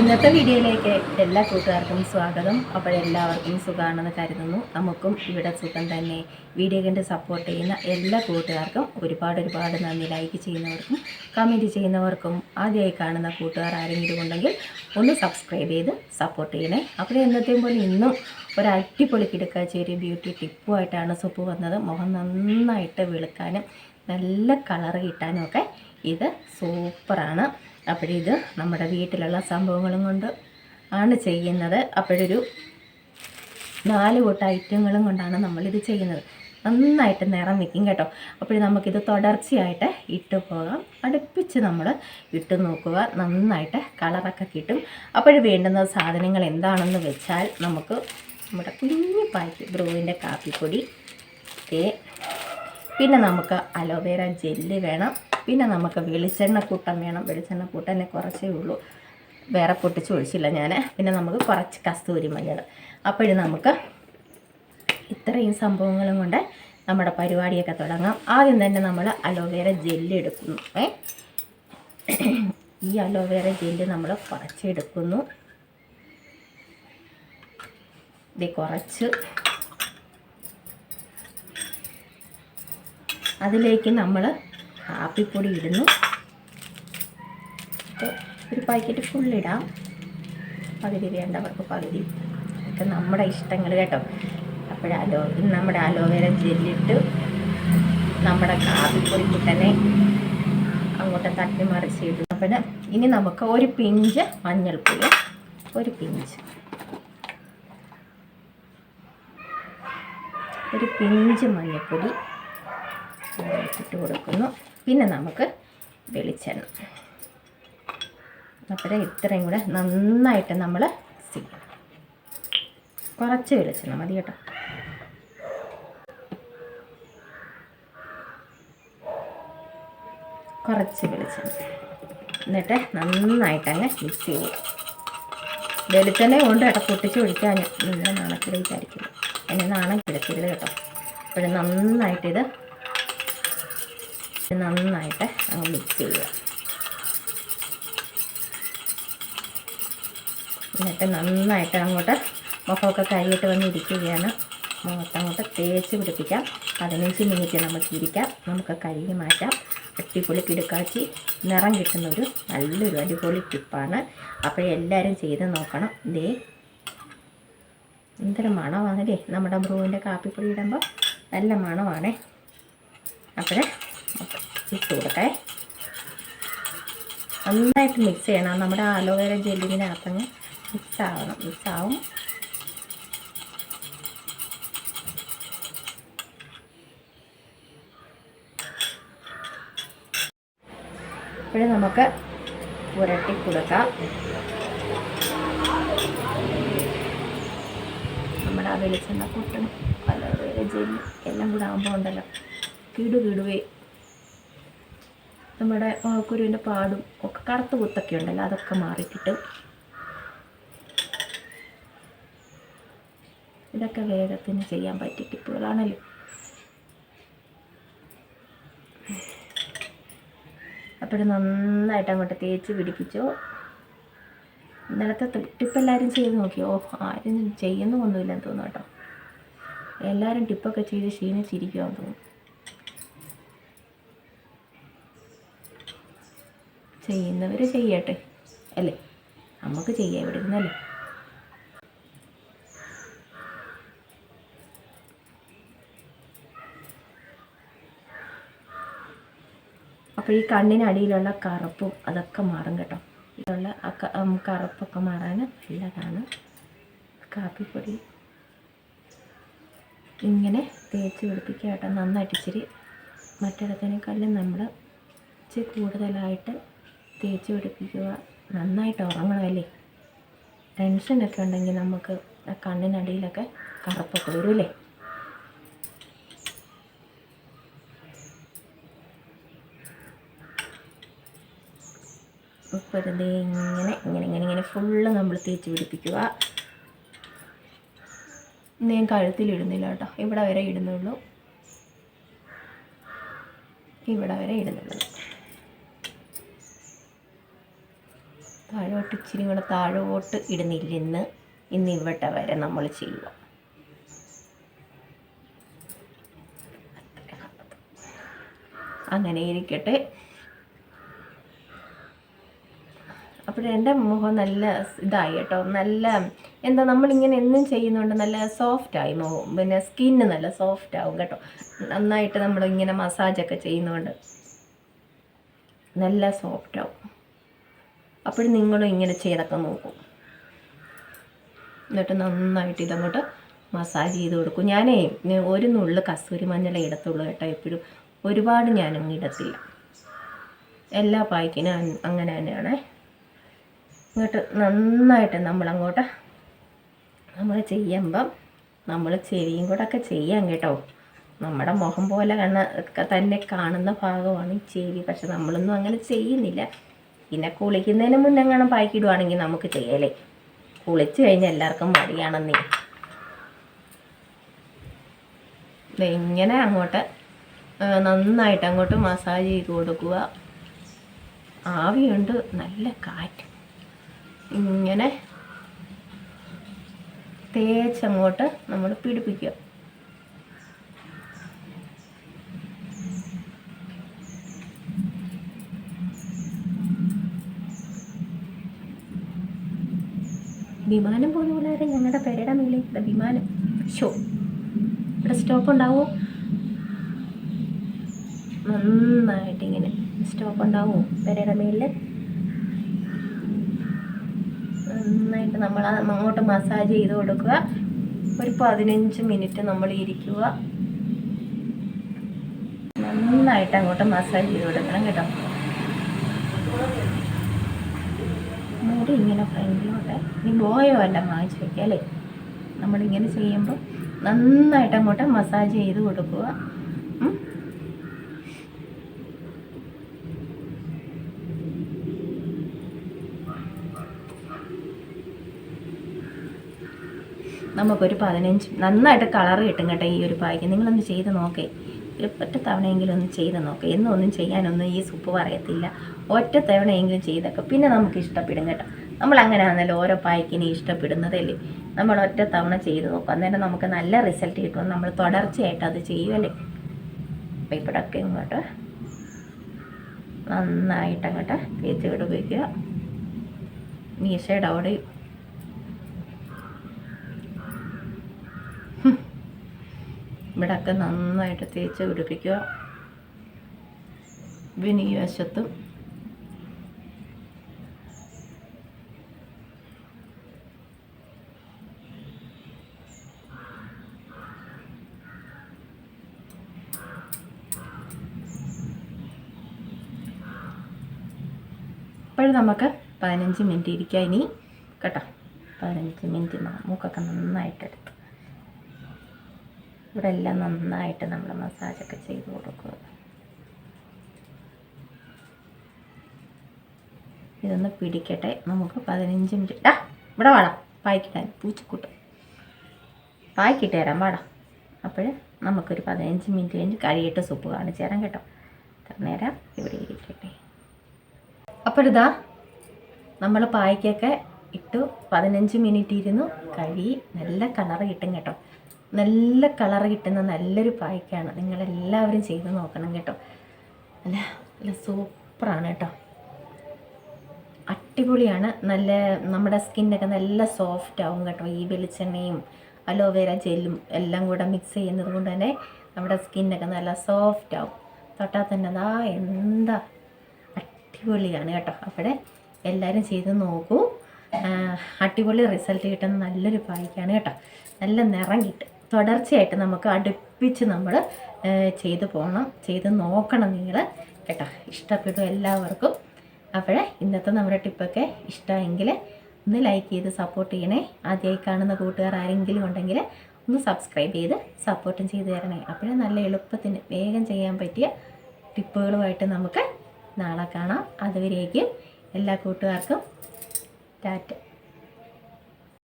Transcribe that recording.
ഇന്നത്തെ വീഡിയോയിലേക്ക് എല്ലാ കൂട്ടുകാർക്കും സ്വാഗതം. അപ്പോൾ എല്ലാവർക്കും സുഖമാണെന്ന് കരുതുന്നു. നമുക്കും ഇവിടെ സുഖം തന്നെ. വീഡിയോ കണ്ട് സപ്പോർട്ട് ചെയ്യുന്ന എല്ലാ കൂട്ടുകാർക്കും ഒരുപാട് ഒരുപാട് നന്ദി. ലൈക്ക് ചെയ്യുന്നവർക്കും കമന്റ് ചെയ്യുന്നവർക്കും ആദ്യമായി കാണുന്ന കൂട്ടുകാർ ആരെങ്കിലും ഉണ്ടെങ്കിൽ ഒന്ന് സബ്സ്ക്രൈബ് ചെയ്ത് സപ്പോർട്ട് ചെയ്യണേ. അപ്പോൾ എന്നത്തെയും പോലെ ഇന്നും ഒരു അടിപൊളി കിടക്കാച്ച ഒരു ബ്യൂട്ടി ടിപ്പുമായിട്ടാണ് സുപ്പ് വന്നത്. മുഖം നന്നായിട്ട് വെളുക്കാനും നല്ല കളർ കിട്ടാനും ഒക്കെ ഇത് സൂപ്പറാണ് അപ്പോഴിത് നമ്മുടെ വീട്ടിലുള്ള സംഭവങ്ങളും കൊണ്ട് ആണ് ചെയ്യുന്നത്. അപ്പോഴൊരു നാല് കൂട്ട ഐറ്റങ്ങളും കൊണ്ടാണ് നമ്മളിത് ചെയ്യുന്നത്. നന്നായിട്ട് നിറം വെക്കും കേട്ടോ. അപ്പോൾ നമുക്കിത് തുടർച്ചയായിട്ട് ഇട്ട് പോകാം. അടുപ്പിച്ച് നമ്മൾ ഇട്ട് നോക്കുക. നന്നായിട്ട് കളറൊക്കെ കിട്ടും. അപ്പോൾ വേണ്ടുന്ന സാധനങ്ങൾ എന്താണെന്ന് വെച്ചാൽ നമുക്ക് നമ്മുടെ കുഞ്ഞു പായ്ക്ക് ബ്രൂവിന്റെ കാപ്പിപ്പൊടി തേ പിന്നെ നമുക്ക് അലോവേര ജെല്ല് വേണം. പിന്നെ നമുക്ക് വെളിച്ചെണ്ണ കൂട്ടം വേണം. വെളിച്ചെണ്ണ കൂട്ടന്നെ കുറച്ചേ ഉള്ളൂ. വേറെ പൊട്ടിച്ച് ഒഴിച്ചില്ല ഞാൻ പിന്നെ നമുക്ക് കുറച്ച് കസ്തൂരി മഞ്ഞൾ അപ്പോഴും നമുക്ക് ഇത്രയും സംഭവങ്ങളും കൊണ്ട് നമ്മുടെ പരിപാടിയൊക്കെ തുടങ്ങാം. ആദ്യം തന്നെ നമ്മൾ അലോവേര ജെല്ല് എടുക്കുന്നു. ഏ? ഈ അലോവേര ജെല്ല് നമ്മൾ കുറച്ചെടുക്കുന്നു. ഇത് കുറച്ച്. അതിലേക്ക് നമ്മൾ കാപ്പിപ്പൊടി ഇടുന്നു. അപ്പോൾ ഒരു പാക്കറ്റ് ഫുള്ളിടാം. പകുതി വേണ്ടവർക്ക് പകുതി. ഒക്കെ നമ്മുടെ ഇഷ്ടങ്ങൾ കേട്ടോ. അപ്പോഴല്ലോ നമ്മുടെ അലോവേര ജെല്ലിട്ട് നമ്മുടെ കാപ്പിപ്പൊടിക്ക് തന്നെ അങ്ങോട്ട് തട്ടി മറിച്ചിടും അപ്പം ഇനി നമുക്ക് ഒരു പിഞ്ച് മഞ്ഞൾപ്പൊടി ഒരു പിഞ്ച്. ഒരു പിഞ്ച് മഞ്ഞൾപ്പൊടി ഇട്ട് കൊടുക്കുന്നു. പിന്നെ നമുക്ക് വെളിച്ചെണ്ണ. അപ്പോൾ ഇത്രയും കൂടെ നന്നായിട്ട് നമ്മൾ ചെയ്യണം കുറച്ച് വെളിച്ചെണ്ണ മതി കേട്ടോ. കുറച്ച് വെളിച്ചെണ്ണ. എന്നിട്ട് നന്നായിട്ട് അങ്ങ് മിക്സ് ചെയ്യും വെളിച്ചെണ്ണ കൊണ്ട് കേട്ടോ പൊട്ടിച്ച് ഒഴിക്കാൻ നിങ്ങൾ നാണക്കിട വിചാരിക്കില്ല എന്നെ നാണം കിടക്കരുത് കേട്ടോ. അപ്പോൾ നന്നായിട്ടിത് നന്നായിട്ട് മിക്സ് ചെയ്യുക. എന്നിട്ട് നന്നായിട്ട് അങ്ങോട്ട് മുഖമൊക്കെ കരിയിട്ട് വന്നിരിക്കുകയാണ് മുഖത്തങ്ങോട്ട് തേച്ച് പിടിപ്പിക്കാം. പതിനഞ്ച് മിനിറ്റ് നമുക്ക് ഇരിക്കാം. നമുക്ക് കഴുകി മാറ്റാം. അടിപൊളി കിടുക്കാച്ചി. നിറം കിട്ടുന്ന ഒരു നല്ലൊരു അടിപൊളി ടിപ്പാണ് അപ്പോൾ എല്ലാവരും ചെയ്ത് നോക്കണം. ഇതേ എന്തൊരു മണമാണല്ലേ നമ്മുടെ ബ്രൂവിന്റെ കാപ്പിപ്പൊടി ഇടുമ്പോൾ നല്ല മണമാണേ. അപ്പോൾ ഇട്ട് കൊടുക്കേ നന്നായിട്ട് മിക്സ് ചെയ്യണം. നമ്മുടെ അലോവേര ജെല്ലിനകത്തങ്ങ് മിക്സ് ആവണം. മിക്സ് ആവും. ഇപ്പോഴും നമുക്ക് പുരട്ടി കൊടുക്കാം. നമ്മുടെ ആ വെളിച്ചെണ്ണ പൊട്ടും അലോവേര ജെല്ലി എല്ലാം കൂടെ ആകുമ്പോൾ ഉണ്ടല്ലോ. കിടു കിടുവേ നമ്മുടെ കുരുവിന്റെ പാടും ഒക്കെ കറുത്ത കുത്തൊക്കെ ഉണ്ടല്ലോ അതൊക്കെ മാറിക്കിട്ടും. ഇതൊക്കെ വേഗത്തിന് ചെയ്യാൻ പറ്റിയ ടിപ്പുകളാണല്ലോ അപ്പോൾ നന്നായിട്ട് അങ്ങോട്ട് തേച്ച് പിടിപ്പിച്ചോ. ഇന്നലത്തെ ടിപ്പ് എല്ലാവരും ചെയ്ത് നോക്കിയോ? ആരും ചെയ്യുന്നൊന്നുമില്ലെന്ന് തോന്നുന്നു കേട്ടോ. എല്ലാവരും ടിപ്പൊക്കെ ചെയ്ത് ക്ഷീണിച്ചിരിക്കുമെന്ന് തോന്നുന്നു. ചെയ്യുന്നവർ ചെയ്യട്ടെ. അല്ലേ? നമുക്ക് ചെയ്യാം ഇവിടെ ഇരുന്നല്ലേ അപ്പോൾ ഈ കണ്ണിനടിയിലുള്ള കറുപ്പും അതൊക്കെ മാറും കേട്ടോ. ഇതിലുള്ള കറുപ്പൊക്കെ മാറാൻ നല്ലതാണ്. കാപ്പിപ്പൊടി ഇങ്ങനെ തേച്ച് പിടിപ്പിക്കുക കേട്ടോ. നന്നായിട്ട് ഇച്ചിരി മറ്റിടത്തിനേക്കാളും നമ്മൾ ഇച്ചിരി കൂടുതലായിട്ട് തേച്ച് പിടിപ്പിക്കുക. നന്നായിട്ട് ഉറങ്ങണമല്ലേ? ടെൻഷനൊക്കെ ഉണ്ടെങ്കിൽ നമുക്ക് കണ്ണിനടിയിലൊക്കെ കറുപ്പൊക്കെ വരൂലേ വെറുതെ ഇങ്ങനെ ഇങ്ങനെ ഇങ്ങനെ ഇങ്ങനെ ഫുള്ള് നമ്മൾ തേച്ച് പിടിപ്പിക്കുക. ഞാൻ കഴുത്തിലിടുന്നില്ല കേട്ടോ. ഇവിടെ വരെ ഇടുന്നുള്ളൂ. ഇവിടെ വരെ ഇടുന്നുള്ളൂ. താഴോട്ട് ഇച്ചിരി കൂടെ താഴോട്ട് ഇടുന്നില്ലെന്ന് ഇന്ന് ഇവിടെ വരെ നമ്മൾ ചെയ്യുക അങ്ങനെ ഇരിക്കട്ടെ. അപ്പോൾ എന്റെ മുഖം നല്ല ഇതായി കേട്ടോ. നല്ല എന്താ നമ്മളിങ്ങനെ എന്നും ചെയ്യുന്നുണ്ട് നല്ല സോഫ്റ്റ് ആയി മുഖം. പിന്നെ സ്കിന്ന് നല്ല സോഫ്റ്റ് ആവും കേട്ടോ. നന്നായിട്ട് നമ്മളിങ്ങനെ മസാജൊക്കെ ചെയ്യുന്നുണ്ട് നല്ല സോഫ്റ്റ് ആവും അപ്പോൾ നിങ്ങളും ഇങ്ങനെ ചെയ്തൊക്കെ നോക്കും. എന്നിട്ട് നന്നായിട്ട് ഇതങ്ങോട്ട് മസാജ് ചെയ്ത് കൊടുക്കും. ഞാനേ ഒരു നുള്ളു കസ്തൂരി മഞ്ഞളെ ഇടത്തുള്ളൂ കേട്ടോ എപ്പോഴും. ഒരുപാട് ഞാനങ്ങ് ഇടത്തില്ല. എല്ലാ പായ്ക്കിനും അങ്ങനെ തന്നെയാണ്. ഇങ്ങോട്ട് നന്നായിട്ട് നമ്മളങ്ങോട്ട് നമ്മൾ ചെയ്യുമ്പം നമ്മൾ ചെവിയും കൂടെ ഒക്കെ ചെയ്യാം കേട്ടോ. നമ്മുടെ മുഖം പോലെ തന്നെ കാണുന്ന ഭാഗമാണ് ഈ ചെവി. പക്ഷെ നമ്മളൊന്നും അങ്ങനെ ചെയ്യുന്നില്ല. പിന്നെ കുളിക്കുന്നതിന് മുന്നേ എങ്ങനെ പാക്കിടുവാണെങ്കിൽ നമുക്ക് ചെയ്യലേ. കുളിച്ചു കഴിഞ്ഞാൽ എല്ലാവർക്കും മടിയാണെന്നേ. ഇങ്ങനെ അങ്ങോട്ട് നന്നായിട്ട് അങ്ങോട്ട് മസാജ് ചെയ്ത് കൊടുക്കുക. ആവിയുണ്ട് നല്ല കാറ്റ്. ഇങ്ങനെ തേച്ചങ്ങോട്ട് നമ്മൾ പിടിപ്പിക്കുക. വിമാനം പോലെ ഞങ്ങളുടെ പെരയുടെ മേലെ ഇവിടെ വിമാനം. ഷോ ഇവിടെ സ്റ്റോപ്പ് ഉണ്ടാവുമോ നന്നായിട്ട് ഇങ്ങനെ സ്റ്റോപ്പ് ഉണ്ടാവുമോ പെരയുടെ മേലിൽ നന്നായിട്ട് നമ്മൾ അങ്ങോട്ട് മസാജ് ചെയ്ത് കൊടുക്കുക. ഒരു പതിനഞ്ച് മിനിറ്റ് നമ്മൾ ഇരിക്കുക. നന്നായിട്ട് അങ്ങോട്ട് മസാജ് ചെയ്ത് കൊടുക്കണം കേട്ടോ. മുടി ഇങ്ങനെ ഫ്രണ്ടിലോട്ട് ഈ ബോയോ എല്ലാം വാങ്ങിച്ച് വയ്ക്കുക അല്ലേ? നമ്മളിങ്ങനെ ചെയ്യുമ്പോൾ നന്നായിട്ട് അങ്ങോട്ട് മസാജ് ചെയ്ത് കൊടുക്കുക. നമുക്കൊരു പതിനഞ്ച് നന്നായിട്ട് കളർ കിട്ടും കേട്ടോ ഈ ഒരു പായ്ക്ക്. നിങ്ങളൊന്ന് ചെയ്ത് നോക്കേ. ഒറ്റ തവണയെങ്കിലും ഒന്ന് ചെയ്ത് നോക്കാം. എന്നും ഒന്നും ചെയ്യാനൊന്നും ഈ സൂപ്പ് പറയത്തില്ല. ഒറ്റ തവണയെങ്കിലും ചെയ്തൊക്കെ പിന്നെ നമുക്ക് ഇഷ്ടപ്പെടും കേട്ടോ. നമ്മൾ അങ്ങനെയാണല്ലോ ഓരോ പായ്ക്കിനെ ഇഷ്ടപ്പെടുന്നതല്ലേ. നമ്മൾ ഒറ്റ തവണ ചെയ്ത് നോക്കും. അന്നേരം നമുക്ക് നല്ല റിസൾട്ട് കിട്ടും. നമ്മൾ തുടർച്ചയായിട്ട് അത് ചെയ്യുമല്ലേ അപ്പം ഇവിടെയൊക്കെ ഇങ്ങോട്ട് നന്നായിട്ട് അങ്ങോട്ട് പിടിപ്പിക്കുക മീശയുടെ അവിടെയും ഇവിടെയൊക്കെ നന്നായിട്ട് തേച്ച് പിടിപ്പിക്കുക. പിന്നെ ഈ വശത്തും ഇപ്പോഴും നമുക്ക് പതിനഞ്ച് മിനിറ്റ് ഇരിക്കാം ഇനി. കേട്ടോ. പതിനഞ്ച് മിനിറ്റ് മൂക്കൊക്കെ നന്നായിട്ടെടുത്ത്. ഇവിടെ എല്ലാം നന്നായിട്ട് നമ്മൾ മസാജൊക്കെ ചെയ്ത് കൊടുക്കുക. ഇതൊന്ന് പിടിക്കട്ടെ. നമുക്ക് പതിനഞ്ച് മിനിറ്റ്. ആ ഇവിടെ വേണം പായ്ക്കിട്ടാൻ പൂച്ചക്കൂട്ട്. പായ്ക്കിട്ട് തരാം. വാടാ. അപ്പോൾ നമുക്കൊരു പതിനഞ്ച് മിനിറ്റ് കഴിഞ്ഞ് കഴിയിട്ട് സൂപ്പ് കാണിച്ചു തരാം കേട്ടോ. നേരം ഇവിടെ ഇരിക്കട്ടെ. അപ്പോൾ ഇതാ നമ്മൾ പായ്ക്കൊക്കെ ഇട്ടു. പതിനഞ്ച് മിനിറ്റ് ഇരുന്നു. കഴി. നല്ല കളർ കിട്ടും കേട്ടോ. നല്ല കളർ കിട്ടുന്ന നല്ലൊരു പായ്ക്കാണ്. നിങ്ങളെല്ലാവരും ചെയ്ത് നോക്കണം കേട്ടോ. അല്ല നല്ല സൂപ്പറാണ് കേട്ടോ. അടിപൊളിയാണ്. നല്ല നമ്മുടെ സ്കിന്നൊക്കെ നല്ല സോഫ്റ്റ് ആവും കേട്ടോ. ഈ വെളിച്ചെണ്ണയും അലോവേര ജെല്ലും എല്ലാം കൂടെ മിക്സ് ചെയ്യുന്നത് കൊണ്ട് തന്നെ നമ്മുടെ സ്കിന്നൊക്കെ നല്ല സോഫ്റ്റ് ആവും. തൊട്ടാൽ തന്നെ അതാ എന്താ അടിപൊളിയാണ് കേട്ടോ. അവിടെ എല്ലാവരും ചെയ്ത് നോക്കൂ. അടിപൊളി റിസൾട്ട് കിട്ടുന്ന നല്ലൊരു പായ്ക്കാണ് കേട്ടോ. നല്ല നിറം കിട്ടും. തുടർച്ചയായിട്ട് നമുക്ക് അടുപ്പിച്ച് നമ്മൾ ചെയ്ത് പോകണം ചെയ്ത് നോക്കണം നിങ്ങൾ കേട്ടോ? ഇഷ്ടപ്പെടും എല്ലാവർക്കും. അപ്പോൾ ഇന്നത്തെ നമ്മുടെ ടിപ്പൊക്കെ ഇഷ്ടമെങ്കിൽ ഒന്ന് ലൈക്ക് ചെയ്ത് സപ്പോർട്ട് ചെയ്യണേ. ആദ്യമായി കാണുന്ന കൂട്ടുകാർ ആരെങ്കിലും ഉണ്ടെങ്കിൽ ഒന്ന് സബ്സ്ക്രൈബ് ചെയ്ത് സപ്പോർട്ടും ചെയ്ത് തരണേ. അപ്പോഴേ നല്ല എളുപ്പത്തിന് വേഗം ചെയ്യാൻ പറ്റിയ ടിപ്പുകളുമായിട്ട് നമുക്ക് നാളെ കാണാം. അതുവരേക്കും എല്ലാ കൂട്ടുകാർക്കും ടാറ്റ.